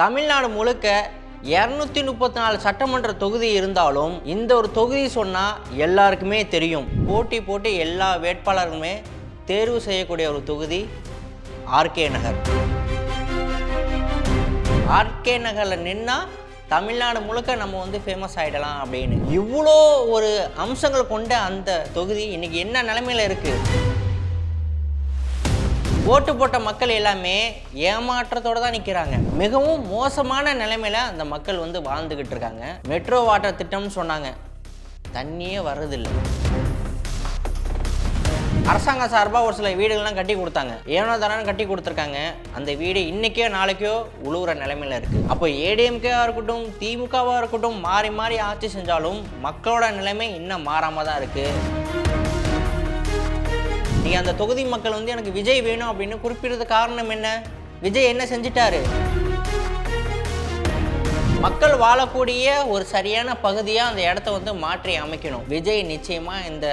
தமிழ்நாடு முழுக்க இரநூத்தி முப்பத்தி நாலு சட்டமன்ற தொகுதி இருந்தாலும் இந்த ஒரு தொகுதி சொன்னால் எல்லாருக்குமே தெரியும். போட்டி போட்டு எல்லா வேட்பாளர்களுமே தேர்வு செய்யக்கூடிய ஒரு தொகுதி ஆர்கே நகர். ஆர்கே நகரில் நின்னா தமிழ்நாடு முழுக்க நம்ம வந்து ஃபேமஸ் ஆகிடலாம் அப்படின்னு. இவ்வளோ ஒரு அம்சங்கள் கொண்ட அந்த தொகுதி இன்னைக்கு என்ன நிலைமையில இருக்குது ஓட்டு போட்ட மக்கள் எல்லாமே ஏமாற்றத்தோட தான் நிற்கிறாங்க மிகவும் மோசமான நிலைமையில அந்த மக்கள் வந்து வாழ்ந்துக்கிட்டு இருக்காங்க. மெட்ரோ வாட்டர் திட்டம்னு சொன்னாங்க. தண்ணியே வர்றதில்லை. அரசாங்கம் சார்பாக ஒரு சில வீடுகள்லாம் கட்டி கொடுத்தாங்க. ஏனோ தானு கட்டி கொடுத்துருக்காங்க. அந்த வீடு இன்னைக்கோ நாளைக்கோ உழுவுற நிலைமையில இருக்கு. அப்போ ஏடிஎம்கேவாக இருக்கட்டும் திமுகவாக இருக்கட்டும் மாறி மாறி ஆட்சி செஞ்சாலும் மக்களோட நிலைமை இன்னும் மாறாம தான் இருக்கு. நீங்கள் அந்த தொகுதி மக்கள் வந்து எனக்கு விஜய் வேணும் அப்படின்னு குறிப்பிடுறது காரணம் என்ன? விஜய் என்ன செஞ்சிட்டாரு? மக்கள் வாழக்கூடிய ஒரு சரியான பகுதியாக அந்த இடத்த வந்து மாற்றி அமைக்கணும். விஜய் நிச்சயமாக இந்த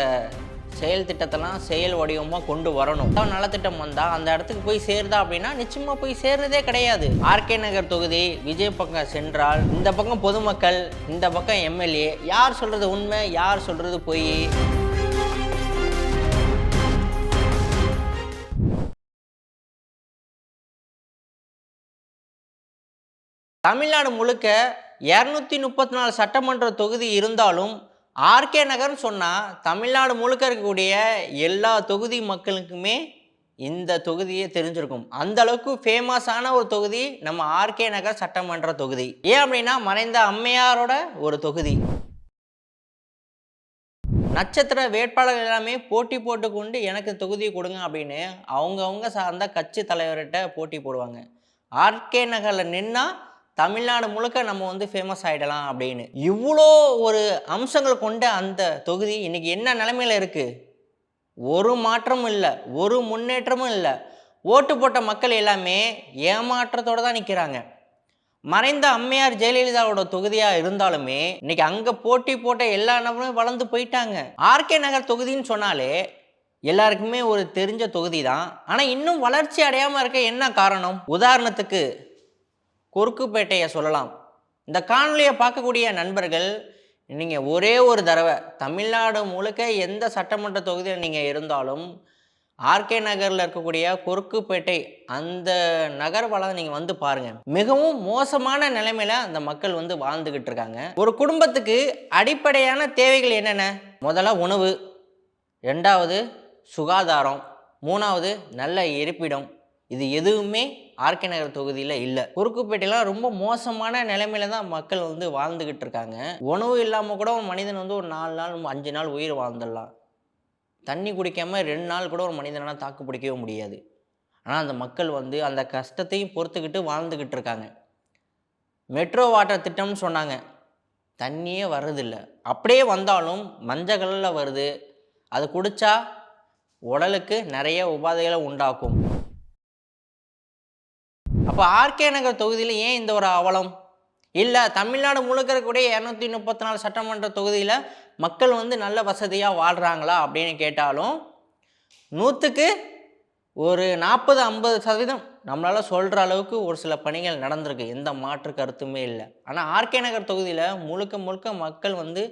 செயல் திட்டத்தெல்லாம் செயல் வடிவமாக கொண்டு வரணும். நலத்திட்டம் வந்தால் அந்த இடத்துக்கு போய் சேருதா அப்படின்னா நிச்சயமாக போய் சேர்றதே கிடையாது. ஆர்கே நகர் தொகுதி விஜய் பக்கம் சென்றால் இந்த பக்கம் பொதுமக்கள் இந்த பக்கம் எம்எல்ஏ யார் சொல்கிறது உண்மை யார் சொல்கிறது பொய்? தமிழ்நாடு முழுக்க இரநூத்தி முப்பத்தி நாலு சட்டமன்ற தொகுதி இருந்தாலும் ஆர்கே நகர்னு சொன்னால் தமிழ்நாடு முழுக்க இருக்கக்கூடிய எல்லா தொகுதி மக்களுக்குமே இந்த தொகுதியே தெரிஞ்சிருக்கும். அந்த அளவுக்கு ஃபேமஸான ஒரு தொகுதி நம்ம ஆர்கே நகர் சட்டமன்ற தொகுதி. ஏன் அப்படின்னா மறைந்த அம்மையாரோட ஒரு தொகுதி. நட்சத்திர வேட்பாளர்கள் எல்லாமே போட்டி போட்டுக்கொண்டு எனக்கு தொகுதி கொடுங்க அப்படின்னு அவங்கவுங்க சார்ந்த கட்சி தலைவர்கிட்ட போட்டி போடுவாங்க. ஆர்கே நகரில் நின்னா தமிழ்நாடு முழுக்க நம்ம வந்து ஃபேமஸ் ஆகிடலாம் அப்படின்னு. இவ்வளோ ஒரு அம்சங்கள் கொண்ட அந்த தொகுதி இன்றைக்கி என்ன நிலைமையில இருக்குது ஒரு மாற்றமும் இல்லை ஒரு முன்னேற்றமும் இல்லை. ஓட்டு போட்ட மக்கள் எல்லாமே ஏமாற்றத்தோடு தான் நிற்கிறாங்க மறைந்த அம்மையார் ஜெயலலிதாவோட தொகுதியாக இருந்தாலுமே இன்னைக்கு அங்கே போட்டி போட்ட எல்லா நபருமே வளர்ந்து போயிட்டாங்க. ஆர்கே நகர் தொகுதின்னு சொன்னாலே எல்லாருக்குமே ஒரு தெரிஞ்ச தொகுதி தான். ஆனால் இன்னும் வளர்ச்சி அடையாமல் இருக்க என்ன காரணம்? உதாரணத்துக்கு குறுக்குப்பேட்டையை சொல்லலாம். இந்த காணொலியை பார்க்கக்கூடிய நண்பர்கள் நீங்கள் ஒரே ஒரு தடவை தமிழ்நாடு முழுக்க எந்த சட்டமன்ற தொகுதியில் நீங்கள் இருந்தாலும் ஆர்கே நகரில் இருக்கக்கூடிய குறுக்குப்பேட்டை அந்த நகர் வளம் நீங்கள் வந்து பாருங்கள் மிகவும் மோசமான நிலைமையில் அந்த மக்கள் வந்து வாழ்ந்துக்கிட்டு இருக்காங்க. ஒரு குடும்பத்துக்கு அடிப்படையான தேவைகள் என்னென்ன? முதல்ல உணவு ரெண்டாவது சுகாதாரம் மூணாவது நல்ல இருப்பிடம். இது எதுவுமே ஆர்கே நகர் தொகுதியில் இல்லை. குறுக்குப்பேட்டையெல்லாம் ரொம்ப மோசமான நிலைமையில தான் மக்கள் வந்து வாழ்ந்துக்கிட்டு இருக்காங்க. உணவு இல்லாமல் கூட ஒரு மனிதன் வந்து ஒரு நாலு நாள் அஞ்சு நாள் உயிர் வாழ்ந்துடலாம். தண்ணி குடிக்காமல் ரெண்டு நாள் கூட ஒரு மனிதனால் தாக்கு பிடிக்கவே முடியாது. ஆனால் அந்த மக்கள் வந்து அந்த கஷ்டத்தையும் பொறுத்துக்கிட்டு வாழ்ந்துக்கிட்டு இருக்காங்க. மெட்ரோ வாட்டர் திட்டம்னு சொன்னாங்க. தண்ணியே வர்றதில்ல. அப்படியே வந்தாலும் மஞ்சள் கலரில் வருது. அது குடித்தா உடலுக்கு நிறைய உபாதைகளை உண்டாக்கும். அப்போ ஆர்கே நகர் தொகுதியில் ஏன் இந்த ஒரு அவலம்? இல்லை தமிழ்நாடு முழுக்க இருக்கக்கூடிய இரநூத்தி முப்பத்தி நாலு சட்டமன்ற தொகுதியில் மக்கள் வந்து நல்ல வசதியாக வாழ்கிறாங்களா அப்படின்னு கேட்டாலும் நூற்றுக்கு ஒரு நாற்பது ஐம்பது சதவீதம் நம்மளால் சொல்கிற அளவுக்கு ஒரு சில பணிகள் நடந்திருக்கு. எந்த மாற்று கருத்துமே இல்லை. ஆனால் ஆர்கே நகர் தொகுதியில் முழுக்க முழுக்க மக்கள் வந்து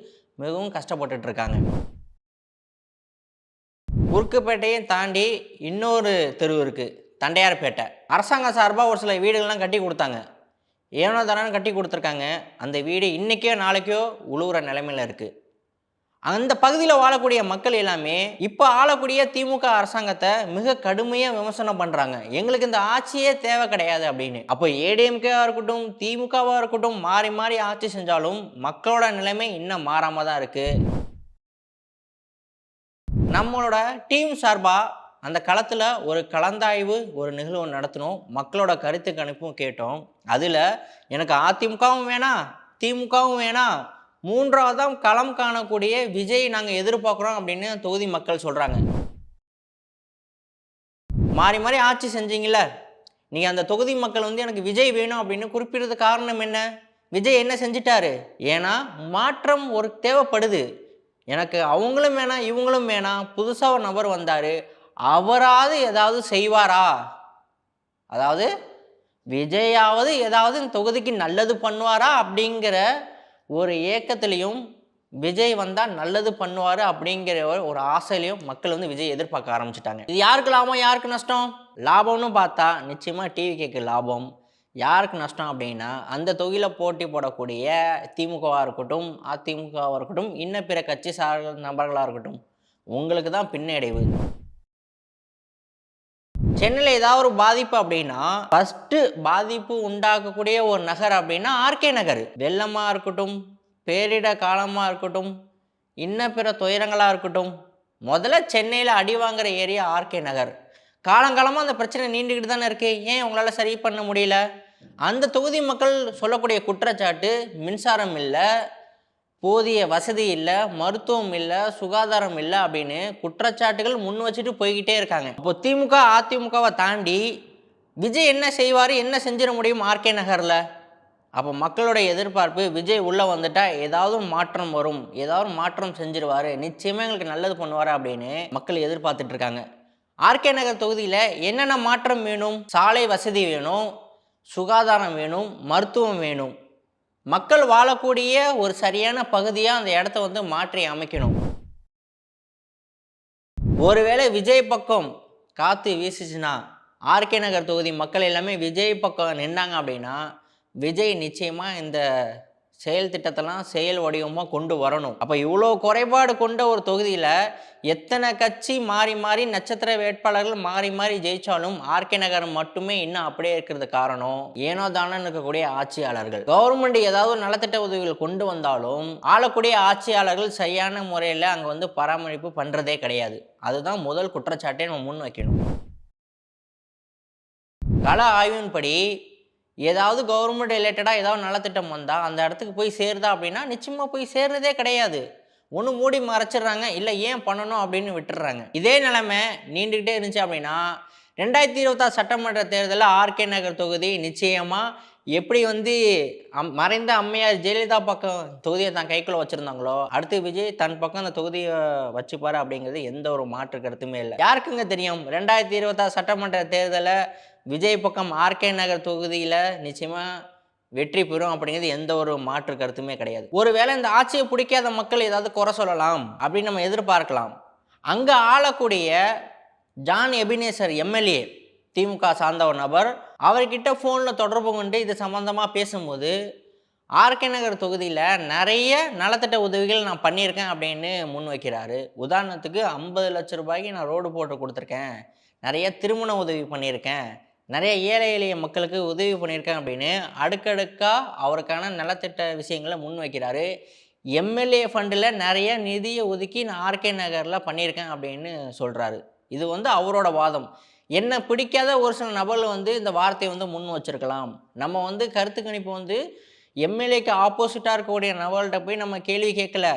மிகவும் கஷ்டப்பட்டுட்டு இருக்காங்க. குறுக்குப்பேட்டையும் தாண்டி இன்னொரு தெரு இருக்குது தண்டையார்பேட்டை. அரசாங்கம் சார்பாக ஒரு சில வீடுகள்லாம் கட்டி கொடுத்தாங்க. ஏனோ தானு கட்டி கொடுத்துருக்காங்க. அந்த வீடு இன்றைக்கோ நாளைக்கோ உழுவுற நிலைமையில் இருக்குது அந்த பகுதியில் வாழக்கூடிய மக்கள் எல்லாமே இப்போ ஆளக்கூடிய திமுக அரசாங்கத்தை மிக கடுமையாக விமர்சனம் பண்ணுறாங்க எங்களுக்கு இந்த ஆட்சியே தேவை கிடையாது அப்படின்னு. அப்போ ஏடிஎம்கேவாக இருக்கட்டும் திமுகவாக இருக்கட்டும் மாறி மாறி ஆட்சி செஞ்சாலும் மக்களோட நிலைமை இன்னும் மாறாமல் தான் இருக்குது நம்மளோட டீம் சார்பாக அந்த களத்தில் ஒரு கலந்தாய்வு ஒரு நிகழ்வு நடத்தினோம் மக்களோட கருத்து கணிப்பும் கேட்டோம். அதில் எனக்கு அதிமுகவும் வேணாம் திமுகவும் வேணாம் மூன்றாவதாம் களம் காணக்கூடிய விஜய் நாங்கள் எதிர்பார்க்குறோம் அப்படின்னு தொகுதி மக்கள் சொல்கிறாங்க மாறி மாறி ஆட்சி செஞ்சீங்கள நீங்கள் அந்த தொகுதி மக்கள் வந்து எனக்கு விஜய் வேணும் அப்படின்னு குறிப்பிடுறது காரணம் என்ன? விஜய் என்ன செஞ்சிட்டாரு? ஏன்னா மாற்றம் ஒரு தேவைப்படுது. எனக்கு அவங்களும் வேணாம் இவங்களும் வேணாம். புதுசாக ஒரு நபர் வந்தார். அவராவது ஏதாவது செய்வாரா? அதாவது விஜயாவது ஏதாவது இந்த தொகுதிக்கு நல்லது பண்ணுவாரா? அப்படிங்கிற ஒரு ஏக்கத்துலேயும் விஜய் வந்தால் நல்லது பண்ணுவார் அப்படிங்கிற ஒரு- ஒரு ஆசையிலையும் மக்கள் வந்து விஜய் எதிர்பார்க்க ஆரம்பிச்சிட்டாங்க. இது யாருக்கு லாபம் யாருக்கு நஷ்டம்? லாபம்னு பார்த்தா நிச்சயமாக டிவி கேக்கு லாபம். யாருக்கு நஷ்டம் அப்படின்னா அந்த தொகுதியில் போட்டி போடக்கூடிய திமுகவாக இருக்கட்டும் அதிமுகவாக இருக்கட்டும் இன்ன பிற கட்சி சார் நபர்களாக இருக்கட்டும் உங்களுக்கு தான் பின்னடைவு. சென்னையில் ஏதாவது ஒரு பாதிப்பு அப்படின்னா ஃபஸ்ட்டு பாதிப்பு உண்டாக்கக்கூடிய ஒரு நகர் அப்படின்னா ஆர்கே நகர். வெள்ளமாக இருக்கட்டும் பேரிட காலமாக இருக்கட்டும் இன்ன பிற துயரங்களாக இருக்கட்டும் முதல்ல சென்னையில் அடி வாங்குற ஏரியா ஆர்கே நகர். காலங்காலமாக அந்த பிரச்சனை நீண்டுக்கிட்டு தானே இருக்குது ஏன் உங்களால் சரி பண்ண முடியல? அந்த தொகுதி மக்கள் சொல்லக்கூடிய குற்றச்சாட்டு மின்சாரம் இல்லை போதிய வசதி இல்லை மருத்துவம் இல்லை சுகாதாரம் இல்லை அப்படின்னு குற்றச்சாட்டுகள் முன் வச்சுட்டு போய்கிட்டே இருக்காங்க. இப்போ திமுக அதிமுகவை தாண்டி விஜய் என்ன செய்வார் என்ன செஞ்சிட முடியும் ஆர்கே நகரில்? அப்போ மக்களுடைய எதிர்பார்ப்பு விஜய் உள்ளே வந்துட்டால் ஏதாவது மாற்றம் வரும் ஏதாவது மாற்றம் செஞ்சிருவார் நிச்சயமாக எங்களுக்கு நல்லது பண்ணுவார் அப்படின்னு மக்கள் எதிர்பார்த்துட்டு இருக்காங்க. ஆர்கே நகர் தொகுதியில் என்னென்ன மாற்றம் வேணும்? சாலை வசதி வேணும் சுகாதாரம் வேணும் மருத்துவம் வேணும். மக்கள் வாழக்கூடிய ஒரு சரியான பகுதியாக அந்த இடத்த வந்து மாற்றி அமைக்கணும். ஒருவேளை விஜய் பக்கம் காற்று வீசிச்சுன்னா ஆர்கே நகர் தொகுதி மக்கள் எல்லாமே விஜய் பக்கம் நின்றாங்க அப்படின்னா விஜய் நிச்சயமாக இந்த செயல் திட்டத்தெல்லாம் செயல் வடிவமாக கொண்டு வரணும். அப்போ இவ்வளோ குறைபாடு கொண்ட ஒரு தொகுதியில் எத்தனை கட்சி மாறி மாறி நட்சத்திர வேட்பாளர்கள் மாறி மாறி ஜெயிச்சாலும் ஆர்கே நகர் மட்டுமே இன்னும் அப்படியே இருக்கிறது காரணம். ஏனோ தானே இருக்கக்கூடிய ஆட்சியாளர்கள். கவர்மெண்ட் ஏதாவது நலத்திட்ட உதவிகள் கொண்டு வந்தாலும் ஆளக்கூடிய ஆட்சியாளர்கள் சரியான முறையில் அங்கே வந்து பராமரிப்பு பண்ணுறதே கிடையாது. அதுதான் முதல் குற்றச்சாட்டை நம்ம முன் வைக்கணும் கள ஆய்வின்படி ஏதாவது கவர்மெண்ட் ரிலேட்டடாக ஏதாவது நலத்திட்டம் வந்தால் அந்த இடத்துக்கு போய் சேருதா அப்படின்னா நிச்சயமாக போய் சேர்றதே கிடையாது. ஒன்று மூடி மறைச்சிடுறாங்க. இல்லை ஏன் பண்ணணும் அப்படின்னு விட்டுடுறாங்க. இதே நிலைமை நீண்டுக்கிட்டே இருந்துச்சு அப்படின்னா ரெண்டாயிரத்தி இருபத்தாறு சட்டமன்ற தேர்தலில் ஆர்கே நகர் தொகுதி நிச்சயமாக எப்படி வந்து அம் மறைந்த அம்மையார் ஜெயலலிதா பக்கம் தொகுதியை தான் கைக்குள்ள வச்சுருந்தாங்களோ அடுத்து விஜய் தன் பக்கம் அந்த தொகுதியை வச்சுப்பாரு அப்படிங்கிறது எந்த ஒரு மாற்று கருத்துமே இல்லை. யாருக்குங்க தெரியும்? ரெண்டாயிரத்தி இருபத்தாறு சட்டமன்ற தேர்தலை விஜய் பக்கம் ஆர்கே நகர் தொகுதியில் நிச்சயமாக வெற்றி பெறும் அப்படிங்கிறது எந்த ஒரு மாற்று கருத்துமே கிடையாது. ஒருவேளை இந்த ஆட்சியை பிடிக்காத மக்கள் ஏதாவது குறை சொல்லலாம் அப்படின்னு நம்ம எதிர்பார்க்கலாம். அங்கே ஆளக்கூடிய ஜான் எபினேசர் எம்எல்ஏ திமுக சார்ந்த ஒரு நபர் அவர்கிட்ட ஃபோனில் தொடர்பு கொண்டு இது சம்மந்தமாக பேசும்போது ஆர்கே நகர் தொகுதியில் நிறைய நலத்திட்ட உதவிகள் நான் பண்ணியிருக்கேன் அப்படின்னு முன் வைக்கிறாரு. உதாரணத்துக்கு ஐம்பது லட்ச ரூபாய்க்கு நான் ரோடு போட்டு கொடுத்துருக்கேன். நிறைய திருமண உதவி பண்ணியிருக்கேன். நிறைய ஏழை எளிய மக்களுக்கு உதவி பண்ணியிருக்காங்க அப்படின்னு அடுக்கடுக்காக அவருக்கான நலத்திட்ட விஷயங்களை முன் வைக்கிறாரு எம்எல்ஏ ஃபண்டில் நிறைய நிதியை ஒதுக்கி நான் ஆர்கே நகரில் பண்ணியிருக்கேன் அப்படின்னு சொல்கிறாரு இது வந்து அவரோட வாதம். என்ன பிடிக்காத ஒரு சில நபர்கள் வந்து இந்த வார்த்தையை வந்து முன் வச்சிருக்கலாம். நம்ம வந்து கருத்து கணிப்பு வந்து எம்எல்ஏக்கு ஆப்போசிட்டாக இருக்கக்கூடிய நபர்கள்ட்ட போய் நம்ம கேள்வி கேட்கல.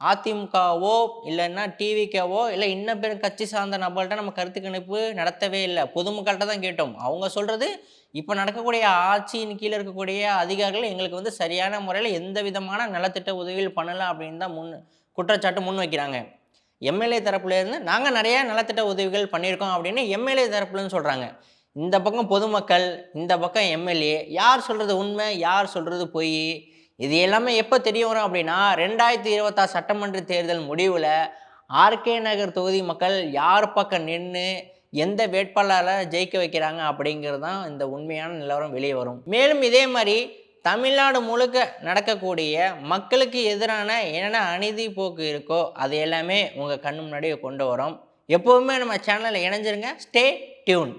அதிமுகவோ இல்லைன்னா டிவிக்கவோ இல்லை இன்னும் பேர் கட்சி சார்ந்த நபர்கள்ட்ட நம்ம கருத்து கணிப்பு நடத்தவே இல்லை. பொதுமக்கள்கிட்ட தான் கேட்டோம். அவங்க சொல்கிறது இப்போ நடக்கக்கூடிய ஆட்சியின் கீழே இருக்கக்கூடிய அதிகாரிகள் எங்களுக்கு வந்து சரியான முறையில் எந்த விதமான நலத்திட்ட உதவிகள் பண்ணலை அப்படின்னு தான் முன் குற்றச்சாட்டு முன் வைக்கிறாங்க. எம்எல்ஏ தரப்புலேருந்து நாங்கள் நிறையா நலத்திட்ட உதவிகள் பண்ணியிருக்கோம் அப்படின்னு எம்எல்ஏ தரப்புலன்னு சொல்கிறாங்க இந்த பக்கம் பொதுமக்கள் இந்த பக்கம் எம்எல்ஏ யார் சொல்கிறது உண்மை யார் சொல்கிறது பொய்? இது எல்லாமே எப்போ தெரிய வரும் அப்படின்னா ரெண்டாயிரத்தி இருபத்தாறு சட்டமன்ற தேர்தல் முடிவில் ஆர்கே நகர் தொகுதி மக்கள் யார் பக்கம் நின்று எந்த வேட்பாளரை ஜெயிக்க வைக்கிறாங்க அப்படிங்கிறது தான் இந்த உண்மையான நிலவரம் வெளியே வரும். மேலும் இதே மாதிரி தமிழ்நாடு முழுக்க நடக்கக்கூடிய மக்களுக்கு எதிரான என்னென்ன அநீதி போக்கு இருக்கோ அது எல்லாமே உங்கள் கண் முன்னாடியே கொண்டு வரோம். எப்போவுமே நம்ம சேனலில் இணைஞ்சிருங்க. Stay tune